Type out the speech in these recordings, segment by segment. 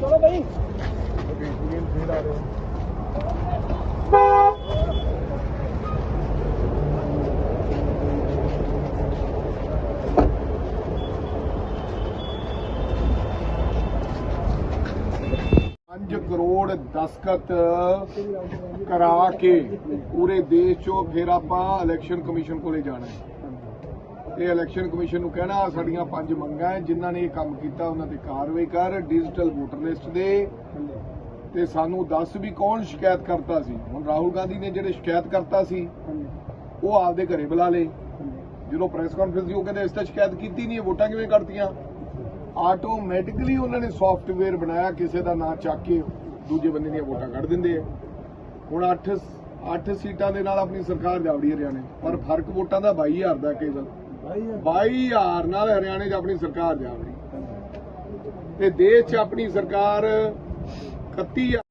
ਚਲੋ ਬਈ। ਪੰਜ ਕਰੋੜ ਦਸਖਤ ਕਰਾ ਕੇ ਪੂਰੇ ਦੇਸ਼ 'ਚੋਂ ਫਿਰ ਆਪਾਂ ਇਲੈਕਸ਼ਨ ਕਮਿਸ਼ਨ ਕੋਲੇ ਜਾਣਾ ਹੈ। ਤੇ ਇਲੈਕਸ਼ਨ ਕਮਿਸ਼ਨ ਨੂੰ ਕਹਿਣਾ, ਸਾਡੀਆਂ ਪੰਜ ਮੰਗਾਂ ਹੈ, ਜਿਨ੍ਹਾਂ ਨੇ ਇਹ ਕੰਮ ਕੀਤਾ, ਉਹਨਾਂ ਤੇ ਕਾਰਵਾਈ ਕਰ ਡਿਜੀਟਲ ਵੋਟਰ ਲਿਸਟ ਦੇ। ਤੇ ਸਾਨੂੰ ਦੱਸ ਵੀ ਕੌਣ ਸ਼ਿਕਾਇਤ ਕਰਤਾ ਸੀ। ਹੁਣ ਰਾਹੁਲ ਗਾਂਧੀ ਨੇ ਜਿਹੜੇ ਸ਼ਿਕਾਇਤ ਕਰਤਾ ਸੀ, ਉਹ ਆਪਦੇ ਘਰੇ ਬੁਲਾ ਲੇ ਜਦੋਂ ਪ੍ਰੈਸ ਕਾਨਫਰੰਸ ਦੀ, ਉਹ ਕਹਿੰਦੇ ਇਸ ਤਾਂ ਸ਼ਿਕਾਇਤ ਕੀਤੀ ਨਹੀਂ, ਇਹ ਵੋਟਾਂ ਕਿਵੇਂ ਕਰਤੀਆਂ ਆਟੋਮੈਟਿਕਲੀ ਉਹਨਾਂ ਨੇ ਸੌਫਟਵੇਅਰ ਬਣਾਇਆ, ਕਿਸੇ ਦਾ ਨਾਂ ਚੱਕ ਕੇ ਦੂਜੇ ਬੰਦੇ ਦੀਆਂ ਵੋਟਾਂ ਕੱਢ ਦਿੰਦੇ ਆ। ਹੁਣ 8 8 ਸੀਟਾਂ ਦੇ ਨਾਲ ਆਪਣੀ ਸਰਕਾਰ ਜਾਵੜੀ ਹਰਿਆਣੇ, ਪਰ ਫ਼ਰਕ ਵੋਟਾਂ ਦਾ 22000 ਦਾ ਕੇਵਲ 22000 ਨਾਲ ਹਰਿਆਣੇ 'ਚ ਆਪਣੀ ਸਰਕਾਰ ਜਾਵੜੀ ਤੇ ਦੇਸ਼ 'ਚ ਆਪਣੀ ਸਰਕਾਰ 31000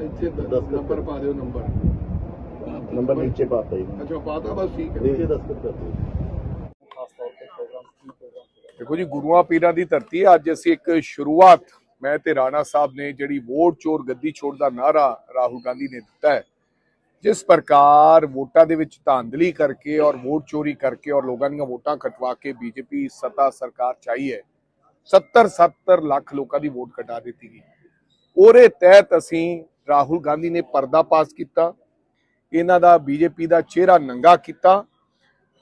ਇੱਥੇ ਦਸ ਨੰਬਰ ਪਾ ਦਿਓ ਨੰਬਰ ਨੰਬਰ ਨੀਚੇ ਪਾਤਾ ਜੀ। ਅੱਛਾ ਪਾਤਾ ਬਸ ਠੀਕ ਹੈ। ਨੀਚੇ ਦਸਤਖਤ ਕਰ ਦਿਓ ਦੇਖੋ ਜੀ ਗੁਰੂਆਂ ਪੀਰਾਂ ਦੀ ਧਰਤੀ। ਅੱਜ ਅਸੀਂ ਇੱਕ ਸ਼ੁਰੂਆਤ ਮੈਂ ਤੇ ਰਾਣਾ ਸਾਹਿਬ ਨੇ ਜਿਹੜੀ ਵੋਟ ਚੋਰ ਗੱਦੀ ਛੋੜ ਦਾ ਨਾਰਾ ਰਾਹੁਲ ਗਾਂਧੀ ਨੇ ਦਿੱਤਾ ਹੈ। ਜਿਸ ਪ੍ਰਕਾਰ ਵੋਟਾਂ ਦੇ ਵਿੱਚ ਧਾਂਦਲੀ ਕਰਕੇ ਔਰ ਵੋਟ ਚੋਰੀ ਕਰਕੇ ਔਰ ਲੋਕਾਂ ਦੀਆਂ ਵੋਟਾਂ ਕਟਵਾ ਕੇ ਬੀਜੇਪੀ ਸੱਤਾ ਸਰਕਾਰ ਚਾਹੀ ਹੈ 70 70 ਲੱਖ ਲੋਕਾਂ ਦੀ ਵੋਟ ਕਟਾ ਦਿੱਤੀ ਗਈ। ਉਹਦੇ ਤਹਿਤ ਅਸੀਂ ਰਾਹੁਲ ਗਾਂਧੀ ਨੇ ਪਰਦਾ ਪਾਸ ਕੀਤਾ, ਇਹਨਾਂ ਦਾ ਬੀਜੇਪੀ ਦਾ ਚਿਹਰਾ ਨੰਗਾ ਕੀਤਾ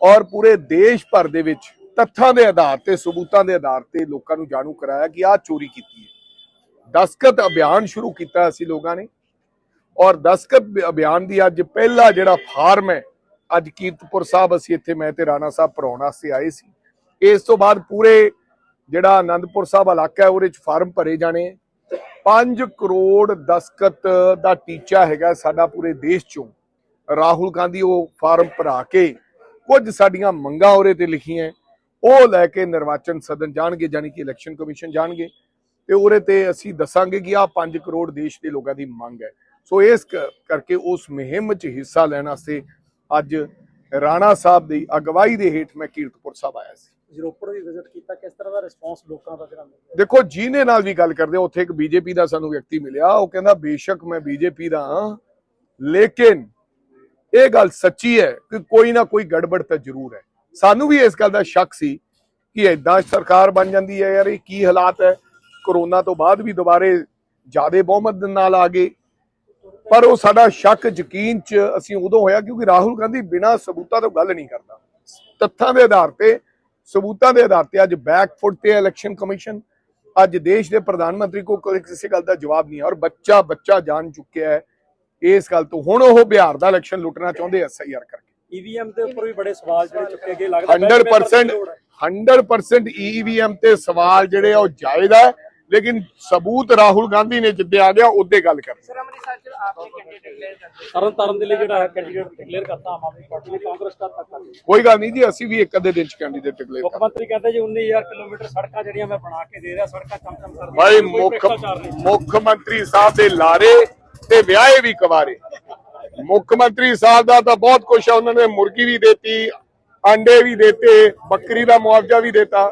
ਔਰ ਪੂਰੇ ਦੇਸ਼ ਭਰ ਦੇ ਵਿੱਚ ਤੱਥਾਂ ਦੇ ਆਧਾਰ ਤੇ, ਸਬੂਤਾਂ ਦੇ ਆਧਾਰ ਤੇ ਲੋਕਾਂ ਨੂੰ ਜਾਣੂ ਕਰਾਇਆ ਕਿ ਆਹ ਚੋਰੀ ਕੀਤੀ ਹੈ। ਦਸਕਤ ਅਭਿਆਨ ਸ਼ੁਰੂ ਕੀਤਾ ਅਸੀਂ ਲੋਕਾਂ ਨੇ ਔਰ ਦਸਕਤ ਅਭਿਆਨ ਦੀ ਅੱਜ ਪਹਿਲਾ ਜਿਹੜਾ ਫਾਰਮ ਹੈ, ਅੱਜ ਕੀਰਤਪੁਰ ਸਾਹਿਬ ਅਸੀਂ ਇੱਥੇ ਮੈਂ ਤੇ ਰਾਣਾ ਸਾਹਿਬ ਭਰਾਉਣ ਵਾਸਤੇ ਆਏ ਸੀ। ਇਸ ਤੋਂ ਬਾਅਦ ਪੂਰੇ ਜਿਹੜਾ ਆਨੰਦਪੁਰ ਸਾਹਿਬ ਇਲਾਕਾ ਹੈ, ਉਹਦੇ ਚ ਫਾਰਮ ਭਰੇ ਜਾਣੇ 5 ਕਰੋੜ ਦਸਕਤ ਦਾ ਟੀਚਾ ਹੈਗਾ ਸਾਡਾ ਪੂਰੇ ਦੇਸ਼ ਚੋਂ। ਰਾਹੁਲ ਗਾਂਧੀ ਉਹ ਫਾਰਮ ਭਰਾ ਕੇ ਕੁਝ ਸਾਡੀਆਂ ਮੰਗਾਂ ਉਹਦੇ ਤੇ ਲਿਖੀਆਂ। ਉਹ ਲੈ ਕੇ ਨਿਰਵਾਚਨ ਸਦਨ ਜਾਣਗੇ ਜਾਨੀ ਕਿ ਇਲੈਕਸ਼ਨ ਕਮਿਸ਼ਨ ਜਾਣਗੇ। ਤੇ ਉਹਦੇ ਤੇ ਅਸੀਂ ਦੱਸਾਂਗੇ ਕਿ ਆਹ 5 ਕਰੋੜ ਦੇਸ਼ ਦੇ ਲੋਕਾਂ ਦੀ ਮੰਗ ਹੈ। ਸੋ ਇਸ ਕਰਕੇ ਉਸ ਮੁਹਿੰਮ 'ਚ ਹਿੱਸਾ ਲੈਣ ਵਾਸਤੇ ਅੱਜ ਰਾਣਾ ਸਾਹਿਬ ਦੀ ਅਗਵਾਈ ਦੇ ਹੇਠ ਮੈਂ ਕੀਰਤਪੁਰ ਸਾਹਿਬ ਆਇਆ ਸੀ। ਰੋਪੜ ਵੀ ਵਿਜ਼ਿਟ ਕੀਤਾ ਕਿਸ ਤਰ੍ਹਾਂ ਦਾ ਰਿਸਪੌਂਸ ਲੋਕਾਂ ਦਾ ਜਿਹੜਾ ਮਿਲਿਆ? ਦੇਖੋ ਜਿਹਨੇ ਨਾਲ ਵੀ ਗੱਲ ਕਰਦੇ ਉੱਥੇ ਇੱਕ ਬੀਜੇਪੀ ਦਾ ਸਾਨੂੰ ਵਿਅਕਤੀ ਮਿਲਿਆ ਉਹ ਕਹਿੰਦਾ ਬੇਸ਼ੱਕ ਮੈਂ ਬੀਜੇਪੀ ਦਾ ਹਾਂ ਲੇਕਿਨ ਇਹ ਗੱਲ ਸੱਚੀ ਹੈ ਕਿ ਕੋਈ ਨਾ ਕੋਈ ਗੜਬੜ ਤਾਂ ਜ਼ਰੂਰ ਹੈ। ਸਾਨੂੰ ਵੀ ਇਸ ਗੱਲ ਦਾ ਸ਼ੱਕ ਸੀ ਕਿ ਐਦਾਂ ਸਰਕਾਰ ਬਣ ਜਾਂਦੀ ਹੈ ਯਾਰ ਇਹ ਕੀ ਹਾਲਾਤ ਹੈ? ਕਰੋਨਾ ਤੋਂ ਬਾਅਦ ਵੀ ਦੁਬਾਰੇ ਜਿਆਦੇ ਬਹੁਮਤ ਨਾਲ ਆ ਗਏ। ਪਰ ਉਹ ਸਾਡਾ ਸ਼ੱਕ ਯਕੀਨ ਚ ਅਸੀਂ ਉਦੋਂ ਹੋਇਆ ਕਿਉਂਕਿ ਰਾਹੁਲ ਗਾਂਧੀ ਬਿਨਾਂ ਸਬੂਤਾਂ ਤੋਂ ਗੱਲ ਨਹੀਂ ਕਰਦਾ। ਤੱਥਾਂ ਦੇ ਆਧਾਰ ਤੇ ਸਬੂਤਾਂ ਦੇ ਆਧਾਰ ਤੇ ਅੱਜ ਬੈਕਫੁੱਟ ਤੇ ਇਲੈਕਸ਼ਨ ਕਮਿਸ਼ਨ ਅੱਜ ਦੇਸ਼ ਦੇ ਪ੍ਰਧਾਨ ਮੰਤਰੀ ਕੋ ਕਿਸੇ ਗੱਲ ਦਾ ਜਵਾਬ ਨਹੀਂ ਹੈ ਔਰ ਬੱਚਾ ਬੱਚਾ ਜਾਣ ਚੁੱਕਿਆ ਹੈ ਇਸ ਗੱਲ ਤੋਂ। ਹੁਣ ਉਹ ਬਿਹਾਰ ਦਾ ਇਲੈਕਸ਼ਨ ਲੁੱਟਣਾ ਚਾਹੁੰਦੇ ਐਸਆਈਆਰ ਕਰਕੇ। ਈਵੀਐਮ ਦੇ ਉੱਪਰ ਵੀ ਬੜੇ ਸਵਾਲ ਜਿਹੜੇ ਚੁੱਕੇ ਗਏ ਲੱਗਦਾ 100% 100% ਈਵੀਐਮ ਤੇ ਸਵਾਲ ਜਿਹੜੇ ਉਹ ਜਾਇਜ਼ ਹੈ। ਲੇਕਿਨ ਸਬੂਤ ਰਾਹੁਲ ਗਾਂਧੀ ਨੇ ਜਿੱਦੇ ਆ ਗਿਆ ਉਹਦੇ ਗੱਲ ਕਰ ਕੋਈ ਗੱਲ ਨਹੀਂ ਜੀ ਅਸੀਂ ਵੀ ਇੱਕ ਅੱਧੇ ਦਿਨ ਚ ਕੈਂਡੀਡੇਟ ਡਿਕਲੇਅਰ ਮੁੱਖ ਮੰਤਰੀ ਕਹਿੰਦੇ ਜੀ 19000 ਕਿਲੋਮੀਟਰ ਸੜਕਾਂ ਜਿਹੜੀਆਂ ਮੈਂ ਬਣਾ ਕੇ ਦੇ ਰਿਹਾ ਸੜਕਾਂ ਕੰਮ ਕੰਮ ਕਰਦੀਆਂ ਭਾਈ ਮੁੱਖ ਮੁੱਖ ਮੰਤਰੀ ਸਾਹਿਬ ਦੇ ਲਾਰੇ ਤੇ ਵਿਆਹੇ ਵੀ ਕਵਾਰੇ। ਮੁੱਖ ਮੰਤਰੀ ਸਾਹਿਬ ਦਾ ਤਾਂ ਬਹੁਤ ਕੁਝ ਆ ਉਹਨਾਂ ਨੇ ਮੁਰਗੀ ਵੀ ਦਿੱਤੀ ਆਂਡੇ ਵੀ ਦਿੱਤੇ ਬੱਕਰੀ ਦਾ ਮੁਆਵਜ਼ਾ ਵੀ ਦਿੱਤਾ।